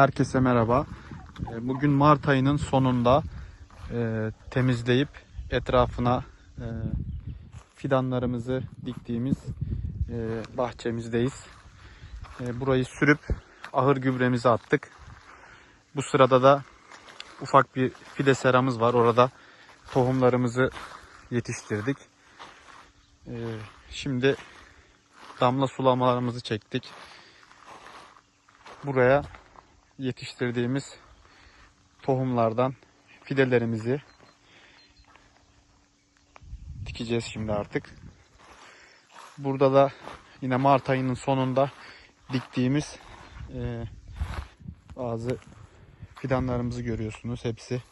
Herkese merhaba. E, Bugün Mart ayının sonunda e, temizleyip etrafına e, fidanlarımızı diktiğimiz e, bahçemizdeyiz. E, Burayı sürüp ahır gübremizi attık. Bu sırada da ufak bir fide seramız var. Orada tohumlarımızı yetiştirdik. E, Şimdi damla sulamalarımızı çektik. Buraya yetiştirdiğimiz tohumlardan fidelerimizi dikeceğiz şimdi artık. Burada da yine Mart ayının sonunda diktiğimiz eee, bazı fidanlarımızı görüyorsunuz. Hepsi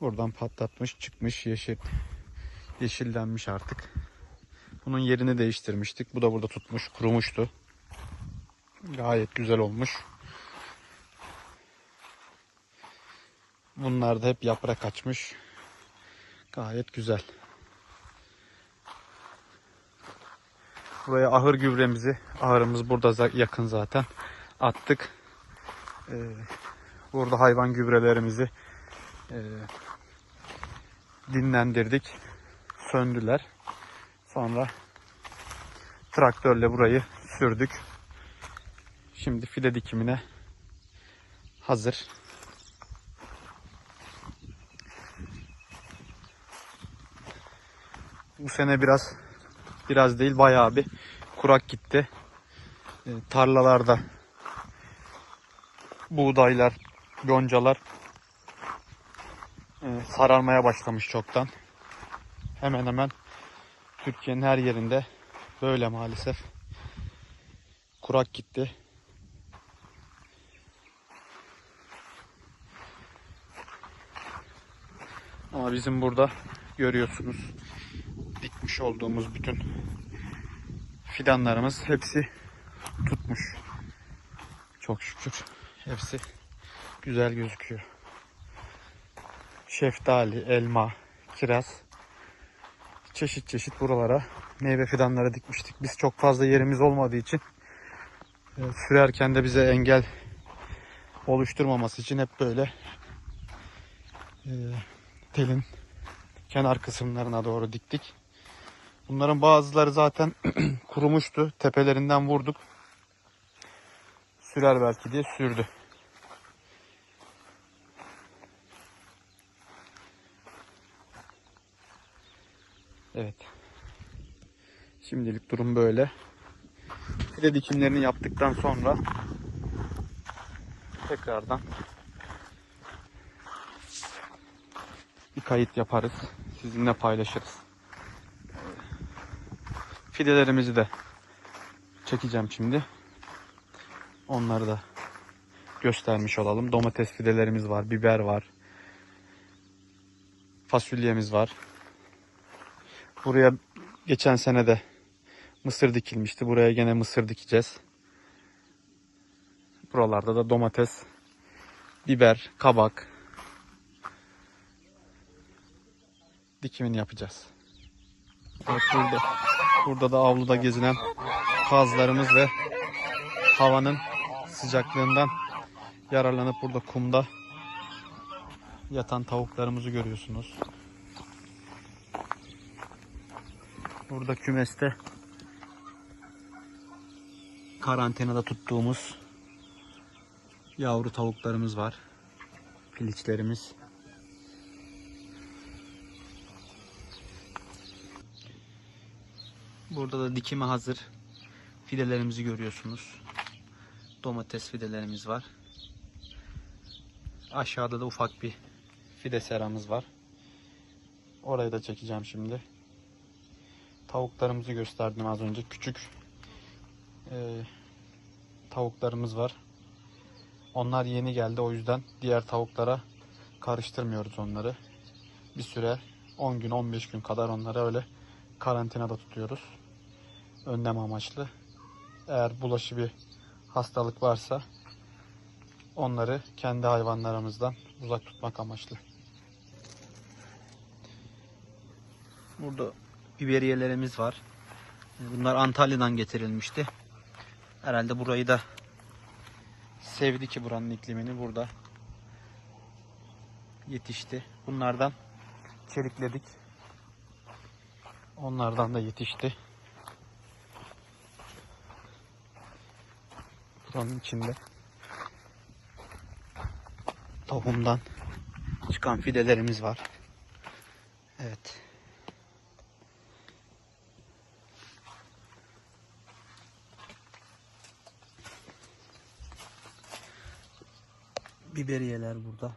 buradan patlatmış, çıkmış, yeşil yeşillenmiş artık. Bunun yerini değiştirmiştik. Bu da burada tutmuş, kurumuştu. Gayet güzel olmuş. Bunlar da hep yaprak açmış. Gayet güzel. Buraya ahır gübremizi, ahırımız burada yakın zaten. Attık. Ee, burada hayvan gübrelerimizi e, dinlendirdik. Söndüler. Sonra traktörle burayı sürdük. Şimdi fide dikimine hazır. Bu sene biraz biraz değil bayağı bir kurak gitti. Ee, tarlalarda buğdaylar, goncalar e, sararmaya başlamış çoktan. Hemen hemen Türkiye'nin her yerinde böyle maalesef kurak gitti. Ama bizim burada görüyorsunuz dikmiş olduğumuz bütün fidanlarımız hepsi tutmuş. Çok şükür. Hepsi güzel gözüküyor. Şeftali, elma, kiraz çeşit çeşit buralara meyve fidanları dikmiştik. Biz çok fazla yerimiz olmadığı için e, sürerken de bize engel oluşturmaması için hep böyle e, telin kenar kısımlarına doğru diktik. Bunların bazıları zaten kurumuştu. Tepelerinden vurduk. Sürer belki diye sürdü. Evet. Şimdilik durum böyle. Fide dikimlerini yaptıktan sonra tekrardan bir kayıt yaparız. Sizinle paylaşırız. Fidelerimizi de çekeceğim şimdi. Onları da göstermiş olalım. Domates fidelerimiz var, biber var. Fasulyemiz var. Buraya geçen sene de mısır dikilmişti. Buraya gene mısır dikeceğiz. Buralarda da domates, biber, kabak dikimini yapacağız. Evet, burada, burada da avluda gezinen kazlarımız ve havanın sıcaklığından yararlanıp burada kumda yatan tavuklarımızı görüyorsunuz. Burada kümeste karantinada tuttuğumuz yavru tavuklarımız var. Piliçlerimiz. Burada da dikime hazır fidelerimizi görüyorsunuz. Domates fidelerimiz var. Aşağıda da ufak bir fide seramız var. Orayı da çekeceğim şimdi. Tavuklarımızı gösterdim az önce. Küçük e, tavuklarımız var. Onlar yeni geldi o yüzden diğer tavuklara karıştırmıyoruz onları. Bir süre 10 gün 15 gün kadar onları öyle karantinada tutuyoruz. Önlem amaçlı. Eğer bulaşı bir hastalık varsa onları kendi hayvanlarımızdan uzak tutmak amaçlı. Burada biberiyelerimiz var. Bunlar Antalya'dan getirilmişti. Herhalde burayı da sevdi ki buranın iklimini burada yetişti. Bunlardan çelikledik. Onlardan da yetişti. Buranın içinde tohumdan çıkan fidelerimiz var. Evet. Biberiyeler burada.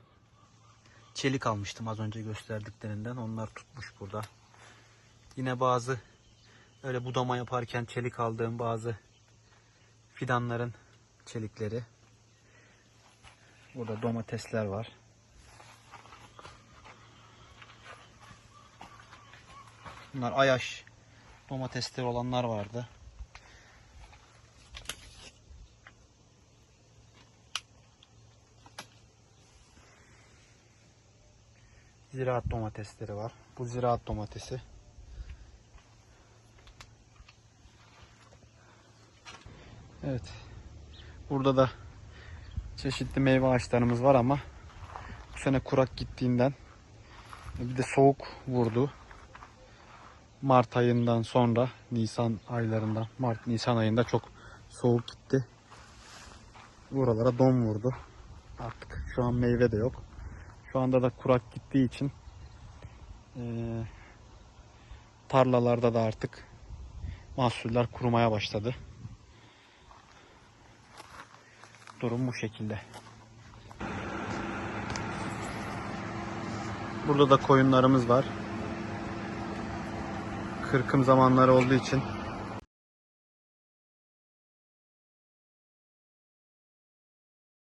Çelik almıştım az önce gösterdiklerinden. Onlar tutmuş burada. Yine bazı öyle budama yaparken çelik aldığım bazı fidanların çelikleri. Burada domatesler var. Bunlar ayaş domatesleri olanlar vardı. Ziraat domatesleri var. Bu ziraat domatesi. Evet. Burada da çeşitli meyve ağaçlarımız var ama bu sene kurak gittiğinden bir de soğuk vurdu. Mart ayından sonra Nisan aylarında Mart Nisan ayında çok soğuk gitti. Buralara don vurdu. Artık şu an meyve de yok. Şu anda da kurak gittiği için eee, tarlalarda da artık mahsuller kurumaya başladı. Durum bu şekilde. Burada da koyunlarımız var. Kırkım zamanları olduğu için